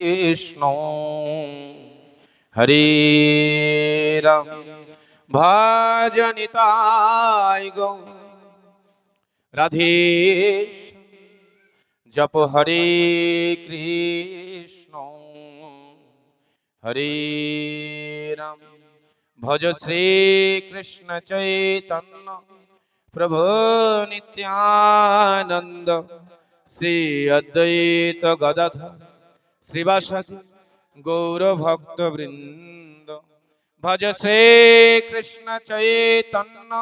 কৃষ্ণ হরে রাম ভজনিতাই গো। রাধে জপ হরে কৃষ্ণ। হরে রাম, ভজ শ্রী কৃষ্ণ চৈতন্য। প্রভু নিত্যানন্দ, শ্রী অদ্বৈত গদাধর। শ্রীবাসাদি গৌর ভক্ত বৃন্দ ভজ শ্রী কৃষ্ণ চৈতন্য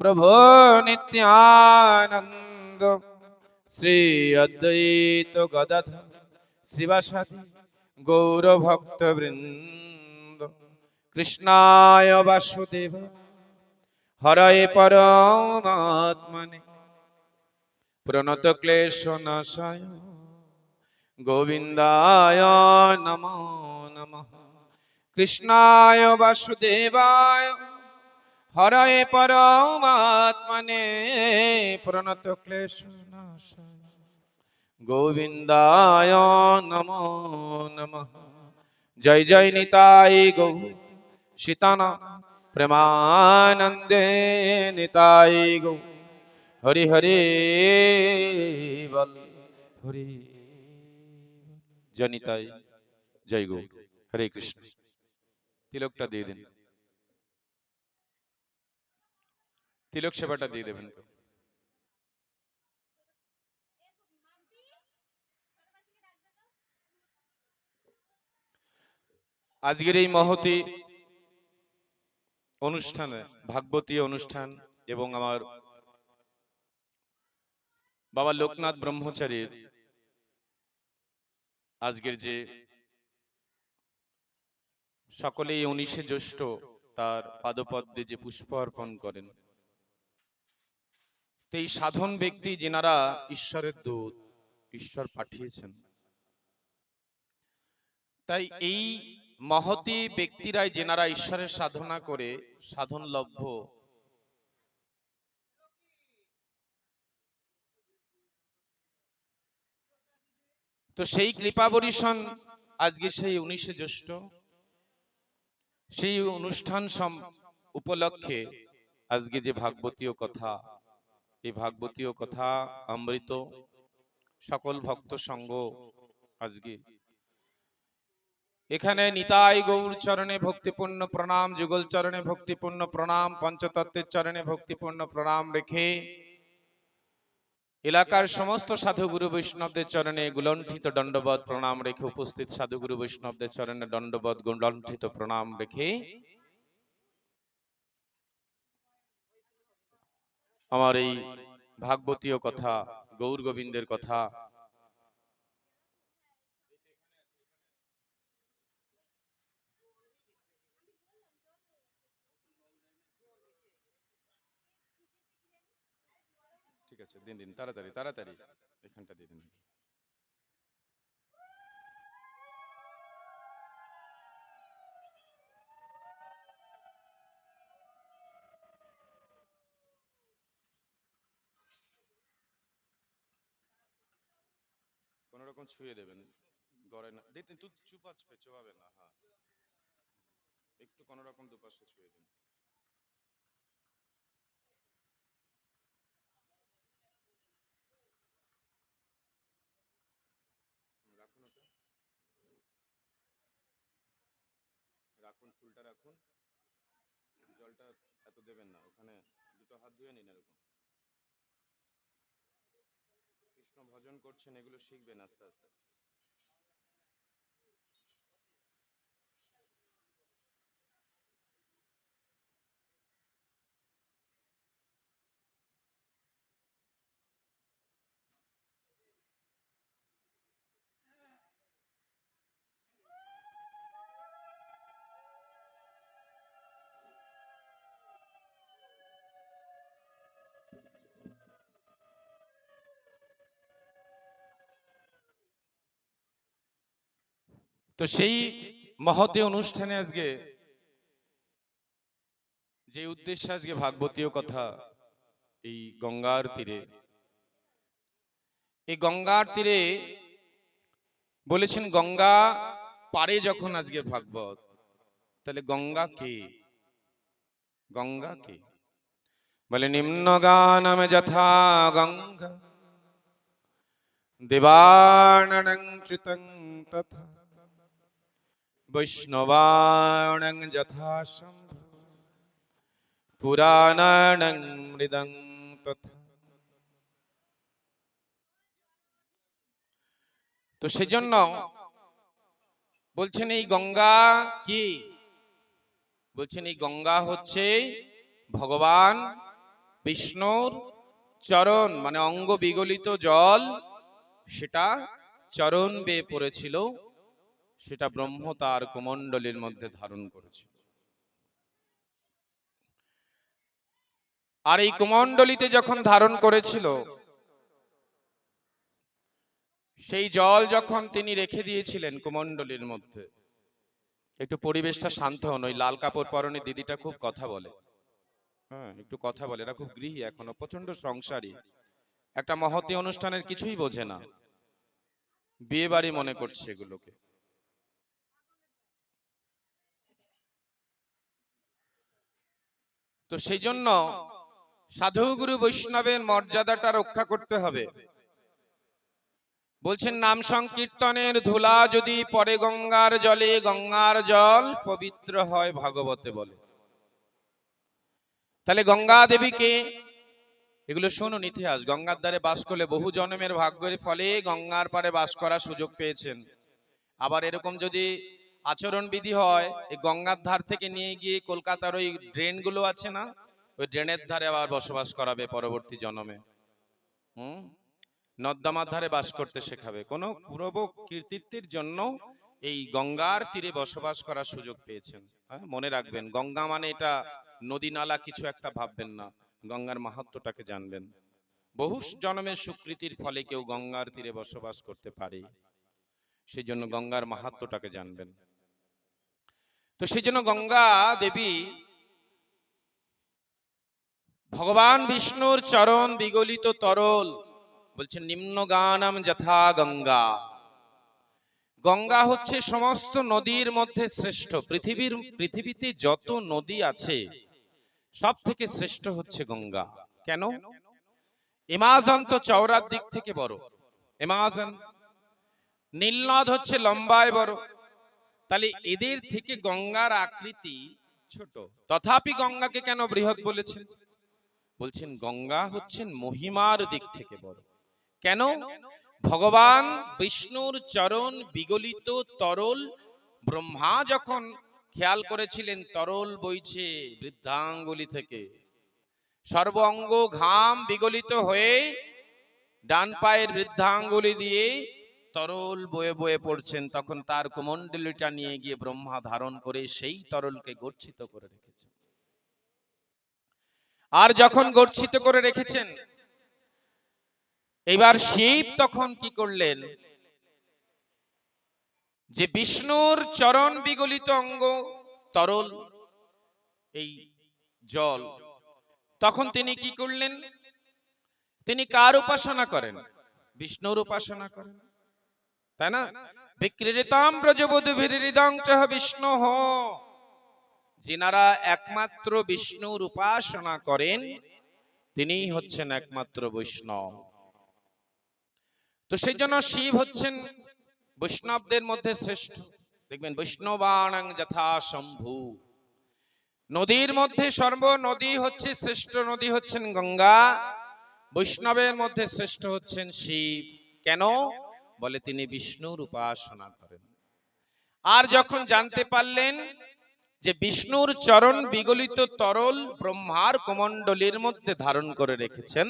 প্রভু নিত্যানন্দ। শ্রী অদ্বৈত গদাধর শ্রীবাসাদি গৌর ভক্ত বৃন্দ কৃষ্ণায় বাসুদেব, হরয়ে পরমাত্মনে। প্রণত ক্লেশ নাশায়। গোবিন্দায় নমো নমঃ। কৃষ্ণায় বাসুদেবায়, হরয়ে পরমাত্মনে প্রণত ক্লেশ গোবিন্দায় নমো নমঃ। জয় জয় নিতাই গৌ সীতানা, প্রেমানন্দে নিতাই গৌ। হরি হরি বল, হরি জনিতাই জয় গৌ, হরে কৃষ্ণ। তিলকটা দিয়ে দিন। তিলক সেবাটা দিয়ে দেবেন। আজকের এই মহতি অনুষ্ঠানে, ভাগবতী অনুষ্ঠান এবং আমার বাবা লোকনাথ ব্রহ্মচারীর আজকের যে সকলেই উনিশে জ্যৈষ্ঠ তার পাদপদ্মে যে পুষ্প অর্পণ করেন। তো এই সাধন ব্যক্তি যেনারা ঈশ্বরের দূত, ঈশ্বর পাঠিয়েছেন। তাই এই মহতি ব্যক্তিরাই যেনারা ঈশ্বরের সাধনা করে সাধন লভ্য তো সেই কৃপাবরিশন আজকে সেই উনিশে জ্যৈষ্ঠ। সেই অনুষ্ঠান উপলক্ষে আজকে যে ভাগবতীয় কথা, এই ভাগবতীয় কথা অমৃত, সকল ভক্ত সঙ্গ আজকে। এখানে নিতাই গৌর চরণে ভক্তিপূর্ণ প্রণাম, যুগল চরণে ভক্তিপূর্ণ প্রণাম, পঞ্চতত্ত্বের চরণে ভক্তিপূর্ণ প্রণাম রেখে এলাকার সমস্ত সাধুগুরু বৈষ্ণবদের চরণে গুলণ্ঠিত দণ্ডবধ প্রণাম রেখে উপস্থিত সাধুগুরু বৈষ্ণবদের চরণে দণ্ডবধ গুলণ্ঠিত প্রণাম রেখে আমার এই ভাগবতীয় কথা গৌর গোবিন্দের কথা ঠিক আছে দিন দিন, তাড়াতাড়ি তাড়াতাড়ি। এখানটা দিয়ে দিন। কোন রকম ছুঁয়ে দেবেন গড়ে না দিতে তুই চুপ আছে চোবাবে না হ্যাঁ। একটু কোন রকম দুপাশে ছুঁয়ে দিন। রাখুন ফুলটা রাখুন। জলটা এত দেবেন না, ওখানে দুটো হাত ধুয়ে নিন এরকম। কৃষ্ণ ভজন করছেন, এগুলো শিখবেন আস্তে আস্তে। তো সেই মহতে অনুষ্ঠানে আজকে যে উদ্দেশ্যে আজকে ভাগবতীয় কথা, এই গঙ্গার তীরে, এই গঙ্গার তীরে বলেছেন, গঙ্গা পারে যখন আজকে ভাগবত, তাহলে গঙ্গা কে? গঙ্গা কে? বলে, নিম্ন গানম যথা গঙ্গা দেবানং তথা শম্ভ পুরাণানং মৃদং তথা তো সেজন্য বলছেন এই গঙ্গা কি? বলছেন এই গঙ্গা হচ্ছে ভগবান বিষ্ণুর চরণ মানে অঙ্গ বিগলিত জল, সেটা চরণ বেয়ে পড়েছিল। সেটা ব্রহ্ম তার কুমণ্ডলীর মধ্যে ধারণ করেছিল আর এই কুমণ্ডলিতে যখন ধারণ করেছিল, সেই জল যখন তিনি রেখে দিয়েছিলেন কুমণ্ডলীর মধ্যে, একটু পরিবেশটা শান্ত হন। ওই লাল কাপড় পরনে দিদিটা খুব কথা বলে। হ্যাঁ একটু কথা বলে। এরা খুব গৃহী এখনও প্রচণ্ড সংসারী। একটা মহতি অনুষ্ঠানের কিছুই বোঝে না। বিয়ে বাড়ি মনে করছে এগুলোকে। তো সেই জন্য সাধুগুরু বৈষ্ণবের মর্যাদাটা রক্ষা করতে হবে। বলছেন, নাম সংকীর্তনের ধুলা যদি পরে গঙ্গার জলে, গঙ্গার জল পবিত্র হয় ভাগবতে বলে। তাহলে গঙ্গা দেবীকে, এগুলো শুনুন ইতিহাস, গঙ্গার দ্বারে বাস করলে বহু জন্মের ভাগ্যের ফলে গঙ্গার পারে বাস করার সুযোগ পেয়েছেন। আবার এরকম যদি আচরণ বিধি হয়, এই গঙ্গার ধার থেকে নিয়ে গিয়ে কলকাতার ওই ড্রেনগুলো আছে না, ওই ড্রেনের ধারে আবার বসবাস করাবে পরবর্তী জন্মে। হুম? নর্দমার ধারে বাস করতে শেখাবে। কোনো পূর্ব কৃতিত্বের জন্য এই গঙ্গার তীরে বসবাস করার সুযোগ পেয়েছেন। হ্যাঁ মনে রাখবেন, গঙ্গা মানে এটা নদী নালা কিছু একটা ভাববেন না, গঙ্গার মাহাত্মটাকে জানবেন। বহু জন্মের সুকৃতির ফলে কেউ গঙ্গার তীরে বসবাস করতে পারে সেই জন্য গঙ্গার মাহাত্মটাকে জানবেন। তো সেই জন্য গঙ্গা দেবী ভগবান বিষ্ণুর চরণ বিগলিত তরল বলছেন, নিম্ন গানাম যথা গঙ্গা। গঙ্গা হচ্ছে সমস্ত নদীর মধ্যে শ্রেষ্ঠ। পৃথিবীর, পৃথিবীতে যত নদী আছে সব থেকে শ্রেষ্ঠ হচ্ছে গঙ্গা। কেন? এমাজন তো চওড়ার দিক থেকে বড়। এমাজন, নীলনদ হচ্ছে লম্বায় বড়। তাহলে এদের থেকে গঙ্গার আকৃতি ছোট। তথাপি গঙ্গাকে কেন বৃহৎ বলেছেন? বলছেন গঙ্গা হচ্ছেন মহিমার দিক থেকে বড়। কেন? ভগবান বিষ্ণুর চরণ বিগলিত তরল। ব্রহ্মা যখন খেয়াল করেছিলেন তরল বইছে বৃদ্ধাঙ্গুলি থেকে। সর্ব অঙ্গ ঘাম বিগলিত হয়ে ডান পায়ের বৃদ্ধাঙ্গুলি দিয়ে তরল বয়ে বয়ে পড়ছেন, তখন তার কুমণ্ডলিটা নিয়ে গিয়ে ব্রহ্মা ধারণ করে সেই তরলকে গচ্ছিত করে রেখেছেন। আর যখন গচ্ছিত করে রেখেছেন, এবার শিব তখন কি করলেন? যে বিষ্ণুর চরণ বিগলিত অঙ্গ, তরল, এই জল, তখন তিনি কি করলেন? তিনি কার উপাসনা করেন? বিষ্ণুর উপাসনা করেন। তাই না? বিক্রীড়িতাম ব্রজবধূ হৃদং চহ বিষ্ণু। যিনারা একমাত্র বিষ্ণুর উপাসনা করেন তিনিই হচ্ছেন একমাত্র বৈষ্ণব। তো সেই জন্য শিব হচ্ছেন বৈষ্ণবদের মধ্যে শ্রেষ্ঠ। দেখবেন বৈষ্ণবাণং যথা শম্ভু। নদীর মধ্যে সর্ব নদী হচ্ছে শ্রেষ্ঠ নদী হচ্ছেন গঙ্গা। বৈষ্ণবের মধ্যে শ্রেষ্ঠ হচ্ছেন শিব। কেন? বলে তিনি বিষ্ণুর উপাসনা করেন। আর যখন জানতে পারলেন যে বিষ্ণুর চরণ বিগলিত তরল ব্রহ্মার কমণ্ডলীর মধ্যে ধারণ করে রেখেছেন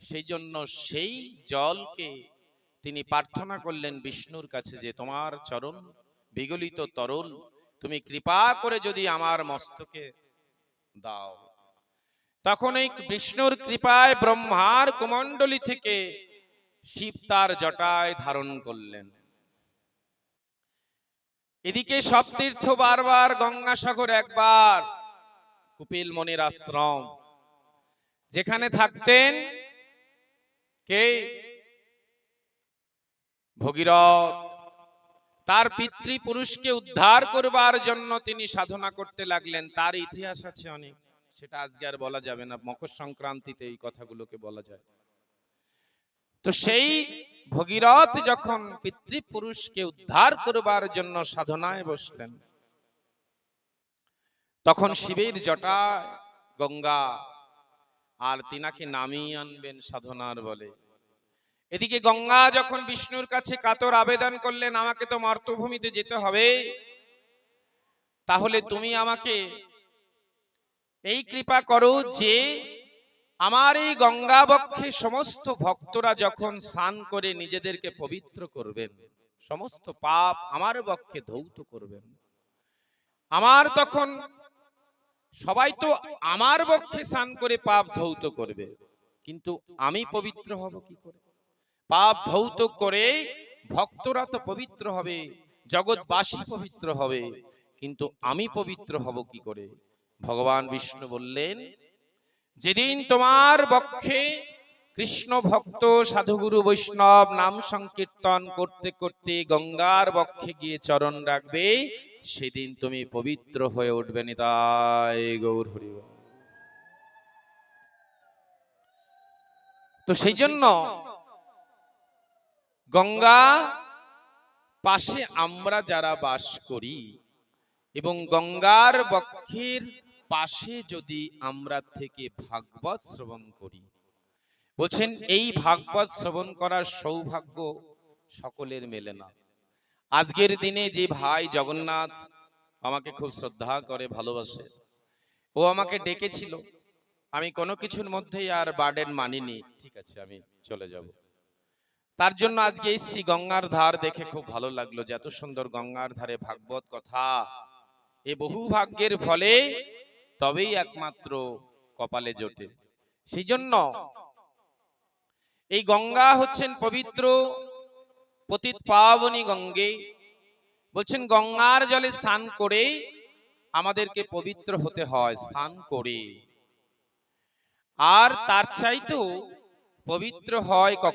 সেই জন্য সেই জলকে তিনি প্রার্থনা করলেন বিষ্ণুর কাছে যে তোমার চরণ বিগলিত তরল তুমি কৃপা করে যদি আমার মস্তকে দাও। তখন এই বিষ্ণুর কৃপায় ব্রহ্মার কুমণ্ডলী থেকে শিব তার জটায় ধারণ করলেন। এদিকে সব তীর্থ বারবার গঙ্গাসাগর একবার কুপিল মনির আশ্রম, যেখানে থাকতেন কে? ভগীরথ। তার পিতৃপুরুষকে উদ্ধার করবার জন্য তিনি সাধনা করতে লাগলেন। তার ইতিহাস আছে অনেক, সেটা আজকে আর বলা যাবে না। মকর সংক্রান্তিতে এই কথাগুলোকে বলা যায়। তো সেই ভগীরথ যখন পিতৃপুরুষকে উদ্ধার করবার জন্য সাধনায় বসলেন, তখন শিবের জটা গঙ্গা আর তিনাকে নামিয়ে আনবেন সাধনার বলে। এদিকে গঙ্গা যখন বিষ্ণুর কাছে কাতর আবেদন করলেন, আমাকে তো মর্তভূমিতে যেতে হবে, তাহলে তুমি আমাকে এই কৃপা করো যে আমার এই গঙ্গাবক্ষে সমস্ত ভক্তরা যখন স্নান করে নিজেদেরকে পবিত্র করবেন, সমস্ত পাপ আমার বক্ষে ধৌত করবেন। আমার তখন সবাই তো আমার বক্ষে স্নান করে পাপ ধৌত করবে, কিন্তু আমি পবিত্র হব কি করে? পাপ ধৌত করে ভক্তরা তো পবিত্র হবে, জগৎবাসী পবিত্র হবে, কিন্তু আমি পবিত্র হব কি করে? ভগবান বিষ্ণু বললেন যেদিন তোমার বক্ষে কৃষ্ণ ভক্ত সাধুগুরু বৈষ্ণব নাম সংকীর্তন করতে করতে গঙ্গার বক্ষে গিয়ে চরণ রাখবে, সেদিন তুমি পবিত্র হয়ে উঠবে নিতাই গৌর হরি তো সেই জন্য গঙ্গা পাশে আমরা যারা বাস করি এবং গঙ্গার বক্ষের পাশে যদি আমরা থেকে ভাগবত শ্রবণ করি। বলছেন, এই ভাগবত শ্রবণ করার সৌভাগ্য সকলের মেলে না। আজকের দিনে যে ভাই জগন্নাথ আমাকে খুব শ্রদ্ধা করে, ভালোবাসে, ও আমাকে ডেকেছিল। আমি কোনো কিছুর মধ্যেই আর বার্ডেন মানিনি। ঠিক আছে, আমি চলে যাব। তার জন্য আজকে এসছি গঙ্গার ধার দেখে খুব ভালো লাগল যে এত সুন্দর গঙ্গার ধারে ভাগবত কথা। এ বহু ভাগ্যের ফলে তবেই একমাত্র কপালে জোটে। সেই জন্য এই গঙ্গা হচ্ছেন পবিত্র পতিত পাবনী গঙ্গে। বলছেন, গঙ্গার জলে স্নান করে আমাদেরকে পবিত্র হতে হয়, স্নান করে আর তার চাইতেও পবিত্র হয়